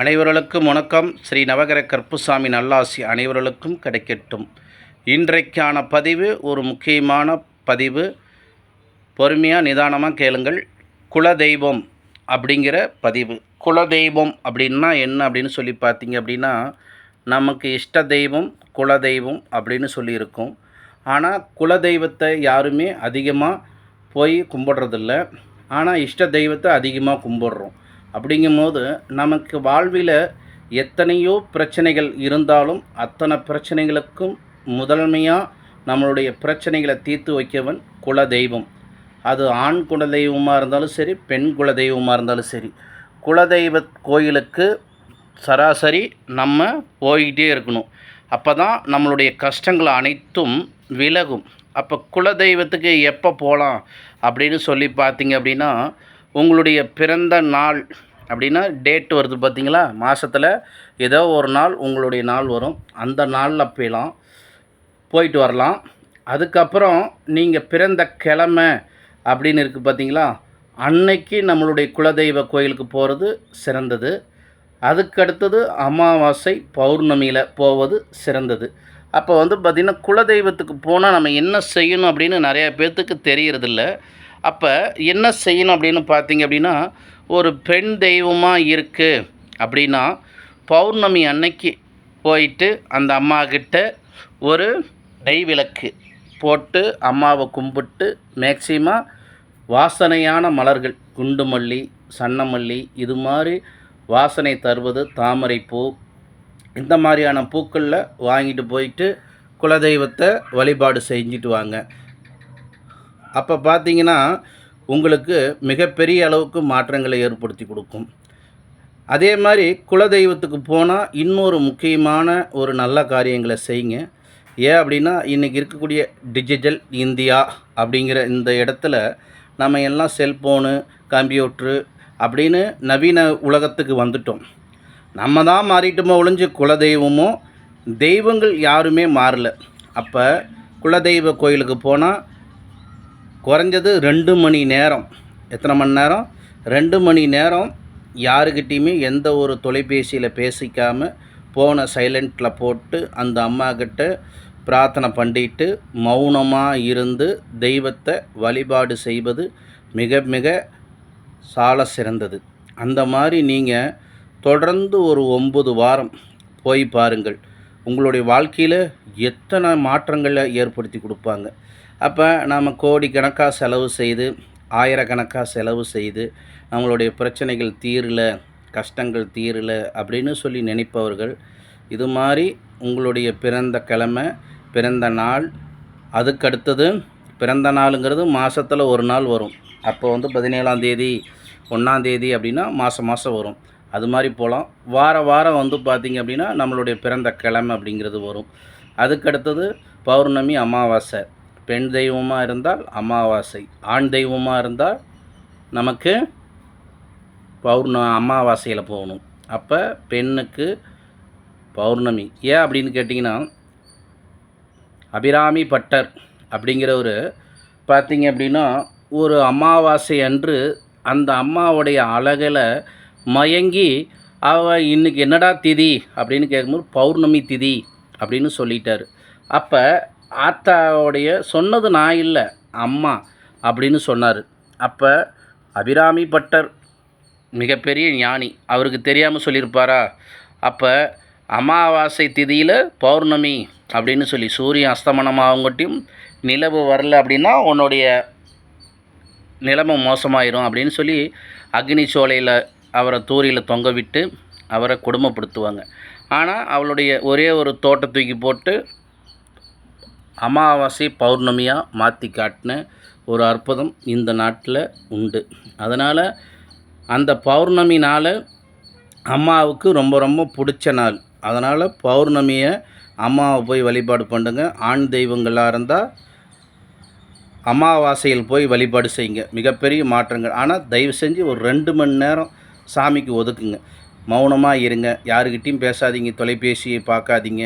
அனைவர்களுக்கும் வணக்கம். ஸ்ரீ நவகர கற்புசாமி நல்லாசி அனைவர்களுக்கும் கிடைக்கட்டும். இன்றைக்கான பதிவு ஒரு முக்கியமான பதிவு. பொறுமையாக நிதானமாக கேளுங்கள். குலதெய்வம் அப்படிங்கிற பதிவு. குலதெய்வம் அப்படின்னா என்ன அப்படின்னு சொல்லி பார்த்தீங்க அப்படின்னா நமக்கு இஷ்ட தெய்வம் குலதெய்வம் அப்படின்னு சொல்லியிருக்கோம். ஆனால் குலதெய்வத்தை யாருமே அதிகமாக போய் கும்பிட்றதில்ல. ஆனால் இஷ்ட தெய்வத்தை அதிகமாக கும்பிட்றோம். அப்படிங்கும்போது நமக்கு வாழ்வில் எத்தனையோ பிரச்சனைகள் இருந்தாலும் அத்தனை பிரச்சனைகளுக்கும் முதன்மையாக நம்மளுடைய பிரச்சனைகளை தீர்த்து வைக்கவன் குல தெய்வம் அது ஆண் குல தெய்வமாக இருந்தாலும் சரி பெண் குலதெய்வமாக இருந்தாலும் சரி. குலதெய்வ கோயிலுக்கு சராசரி நம்ம போய்கிட்டே இருக்கணும். அப்போ தான் நம்மளுடைய கஷ்டங்கள் அனைத்தும் விலகும். அப்போ குலதெய்வத்துக்கு எப்போ போகலாம் அப்படின்னு சொல்லி பார்த்தீங்க அப்படின்னா உங்களுடைய பிறந்த நாள் அப்படின்னா டேட் வருது பார்த்தீங்களா? மாதத்தில் ஏதோ ஒரு நாள் உங்களுடைய நாள் வரும். அந்த நாளில் போயலாம் போயிட்டு வரலாம். அதுக்கப்புறம் நீங்கள் பிறந்த கிழமை அப்படின்னு இருக்குது பார்த்தீங்களா? அன்னைக்கு நம்மளுடைய குலதெய்வ கோயிலுக்கு போகிறது சிறந்தது. அதுக்கடுத்தது அமாவாசை பௌர்ணமியில் போவது சிறந்தது. அப்போ வந்து பார்த்திங்கன்னா குலதெய்வத்துக்கு போனால் நம்ம என்ன செய்யணும் அப்படின்னு நிறைய பேர்த்துக்கு தெரியறதில்ல. அப்போ என்ன செய்யணும் அப்படின்னு பார்த்தீங்க அப்படின்னா ஒரு பெண் தெய்வமாக இருக்குது அப்படின்னா பௌர்ணமி அன்னைக்கு போயிட்டு அந்த அம்மாக்கிட்ட ஒரு நெய் விளக்கு போட்டு அம்மாவை கும்பிட்டு மேக்சிமம் வாசனையான மலர்கள் குண்டுமல்லி சன்னமல்லி இது மாதிரி வாசனை தருவது தாமரைப்பூ இந்த மாதிரியான பூக்களில் வாங்கிட்டு போயிட்டு குலதெய்வத்தை வழிபாடு செஞ்சுட்டு வாங்க. அப்போ பார்த்தீங்கன்னா உங்களுக்கு மிகப்பெரிய அளவுக்கு மாற்றங்களை ஏற்படுத்தி கொடுக்கும். அதே மாதிரி குலதெய்வத்துக்கு போனால் இன்னொரு முக்கியமான ஒரு நல்ல காரியங்களை செய்யுங்க. ஏன் அப்படின்னா இன்றைக்கி இருக்கக்கூடிய டிஜிட்டல் இந்தியா அப்படிங்கிற இந்த இடத்துல நம்ம எல்லாம் செல்ஃபோனு கம்ப்யூட்ரு அப்படின்னு நவீன உலகத்துக்கு வந்துட்டோம். நம்ம தான் மாறிட்டோமோ ஒழிஞ்சு குலதெய்வமோ தெய்வங்கள் யாருமே மாறல. அப்போ குலதெய்வ கோயிலுக்கு போனால் குறைஞ்சது ரெண்டு மணி நேரம். எத்தனை மணி நேரம்? ரெண்டு மணி நேரம் யாருக்கிட்டேயுமே எந்த ஒரு தொலைபேசியில் பேசிக்காமல் ஃபோனை சைலண்ட்டில் போட்டு அந்த அம்மாக்கிட்ட பிரார்த்தனை பண்ணிட்டு மௌனமாக இருந்து தெய்வத்தை வழிபாடு செய்வது மிக மிக சால சிறந்தது. அந்த மாதிரி நீங்கள் தொடர்ந்து ஒரு ஒம்பது வாரம் போய் பாருங்கள். உங்களுடைய வாழ்க்கையில் எத்தனை மாற்றங்களை ஏற்படுத்தி கொடுப்பாங்க. அப்போ நாம் கோடிக்கணக்காக செலவு செய்து ஆயிரக்கணக்காக செலவு செய்து நம்மளுடைய பிரச்சனைகள் தீரல கஷ்டங்கள் தீரல அப்படின்னு சொல்லி நினைப்பவர்கள் இது மாதிரி உங்களுடைய பிறந்த கிழமை பிறந்த நாள் அதுக்கடுத்தது பிறந்த நாளுங்கிறது மாதத்தில் ஒரு நாள் வரும். அப்போ வந்து பதினேழாம் தேதி ஒன்றாந்தேதி அப்படின்னா மாதம் மாதம் வரும். அது மாதிரி போகலாம் வார வாரம் வந்து பார்த்திங்க அப்படின்னா நம்மளுடைய பிறந்த கிழமை அப்படிங்கிறது வரும். அதுக்கடுத்தது பௌர்ணமி அமாவாசை. பெண் தெய்வமாக இருந்தால் அமாவாசை ஆண் தெய்வமாக இருந்தால் நமக்கு பௌர்ண அமாவாசையில் போகணும். அப்போ பெண்ணுக்கு பௌர்ணமி. ஏன் அப்படின்னு கேட்டிங்கன்னா அபிராமி பட்டர் அப்படிங்கிறவர் பார்த்தீங்க அப்படின்னா ஒரு அமாவாசை அன்று அந்த அம்மாவுடைய அழகில் மயங்கி அவ இன்னைக்கு என்னடா திதி அப்படின்னு கேட்கும்போது பௌர்ணமி திதி அப்படின்னு சொல்லிட்டார். அப்போ ஆத்தாவுடைய சொன்னது நான் இல்லை அம்மா அப்படின்னு சொன்னார். அப்போ அபிராமி பட்டர் மிகப்பெரிய ஞானி அவருக்கு தெரியாமல் சொல்லியிருப்பாரா? அப்போ அமாவாசை திதியில் பௌர்ணமி அப்படின்னு சொல்லி சூரியன் அஸ்தமனமாகங்கட்டியும் நிலவு வரல அப்படின்னா உன்னுடைய நிலைமை மோசமாயிரும் அப்படின்னு சொல்லி அக்னி சோலையில் அவரை தூரியில் தொங்க விட்டு அவரை குடும்பப்படுத்துவாங்க. ஆனால் அவளுடைய ஒரே ஒரு தோட்டை தூக்கி போட்டு அமாவாசை பௌர்ணமியாக மாற்றி காட்டின ஒரு அற்புதம் இந்த நாட்டில் உண்டு. அதனால் அந்த பௌர்ணமி நாள் அம்மாவுக்கு ரொம்ப ரொம்ப பிடிச்ச நாள். அதனால் பௌர்ணமியை அம்மாவை போய் வழிபாடு பண்ணுங்க. ஆண் தெய்வங்களாக இருந்தால் அமாவாசையில் போய் வழிபாடு செய்யுங்க. மிகப்பெரிய மாற்றங்கள். ஆனால் தயவு செஞ்சு ஒரு ரெண்டு மணி நேரம் சாமிக்கு ஒதுக்குங்க. மௌனமாக இருங்க. யாருக்கிட்டையும் பேசாதீங்க. தொலைபேசியை பார்க்காதீங்க.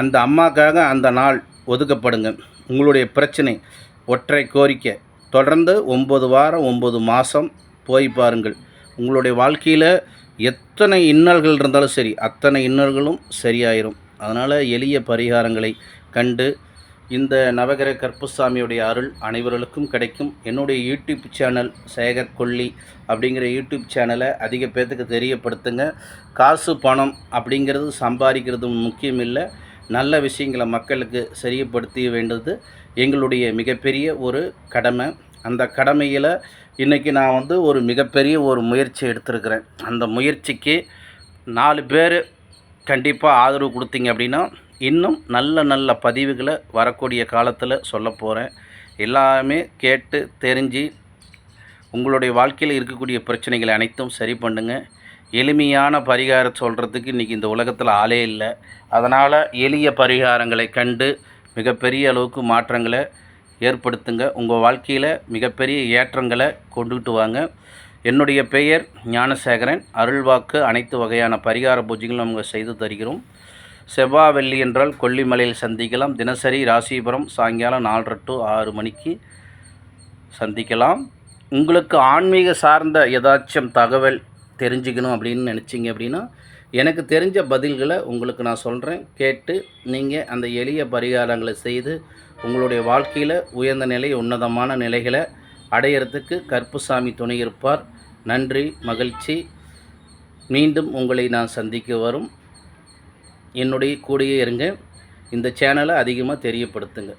அந்த அம்மாக்காக அந்த நாள் ஒதுக்கப்படுங்க. உங்களுடைய பிரச்சனை ஒற்றை கோரிக்கை. தொடர்ந்து ஒம்பது வாரம் ஒம்பது மாதம் போய் பாருங்கள். உங்களுடைய வாழ்க்கையில் எத்தனை இன்னல்கள் இருந்தாலும் சரி அத்தனை இன்னல்களும் சரியாயிரும். அதனால் எளிய பரிகாரங்களை கண்டு இந்த நவகர கற்புசாமியுடைய அருள் அனைவர்களுக்கும் கிடைக்கும். என்னுடைய யூடியூப் சேனல் சேகர் கொல்லி அப்படிங்கிற யூடியூப் சேனலை அதிக பேர்த்துக்கு தெரியப்படுத்துங்க. காசு பணம் அப்படிங்கிறது சம்பாதிக்கிறது முக்கியம் இல்லை. நல்ல விஷயங்களை மக்களுக்கு சரியப்படுத்த வேண்டியது எங்களுடைய மிகப்பெரிய ஒரு கடமை. அந்த கடமையில் இன்றைக்கி நான் வந்து ஒரு மிகப்பெரிய ஒரு முயற்சி எடுத்திருக்கிறேன். அந்த முயற்சிக்கு நாலு பேர் கண்டிப்பாக ஆதரவு கொடுத்தீங்க அப்படின்னா இன்னும் நல்ல நல்ல பதிவுகளை வரக்கூடிய காலத்தில் சொல்ல போகிறேன் எல்லாமே கேட்டு தெரிஞ்சு உங்களுடைய வாழ்க்கையில் இருக்கக்கூடிய பிரச்சனைகளை அனைத்தும் சரி பண்ணுங்க. எளிமையான பரிகாரம் சொல்கிறதுக்கு இன்றைக்கி இந்த உலகத்தில் ஆளே இல்லை. அதனால் எளிய பரிகாரங்களை கண்டு மிகப்பெரிய அளவுக்கு மாற்றங்களை ஏற்படுத்துங்க. உங்கள் வாழ்க்கையில் மிகப்பெரிய ஏற்றங்களை கொண்டுகிட்டு வாங்க. என்னுடைய பெயர் ஞானசேகரன். அருள்வாக்கு அனைத்து வகையான பரிகார பூஜைகளும் நம்ம செய்து தருகிறோம். செவ்வாய் வெள்ளி என்றால் கொல்லிமலையில் சந்திக்கலாம். தினசரி ராசிபுரம் சாயங்காலம் நாலரை டு ஆறு மணிக்கு சந்திக்கலாம். உங்களுக்கு ஆன்மீக சார்ந்த ஏதாச்சும் தகவல் தெரிஞ்சுக்கணும் அப்படின்னு நினச்சிங்க அப்படின்னா எனக்கு தெரிஞ்ச பதில்களை உங்களுக்கு நான் சொல்கிறேன் கேட்டு நீங்கள் அந்த எளிய பரிகாரங்களை செய்து உங்களுடைய வாழ்க்கையில் உயர்ந்த நிலை உன்னதமான நிலைகளை அடையிறதுக்கு கற்புசாமி துணை இருப்பார். நன்றி மகிழ்ச்சி. மீண்டும் உங்களை நான் சந்திக்க வரும். என்னுடைய கூடயே இருங்க. இந்த சேனலை அதிகமாக தெரியப்படுத்துங்க.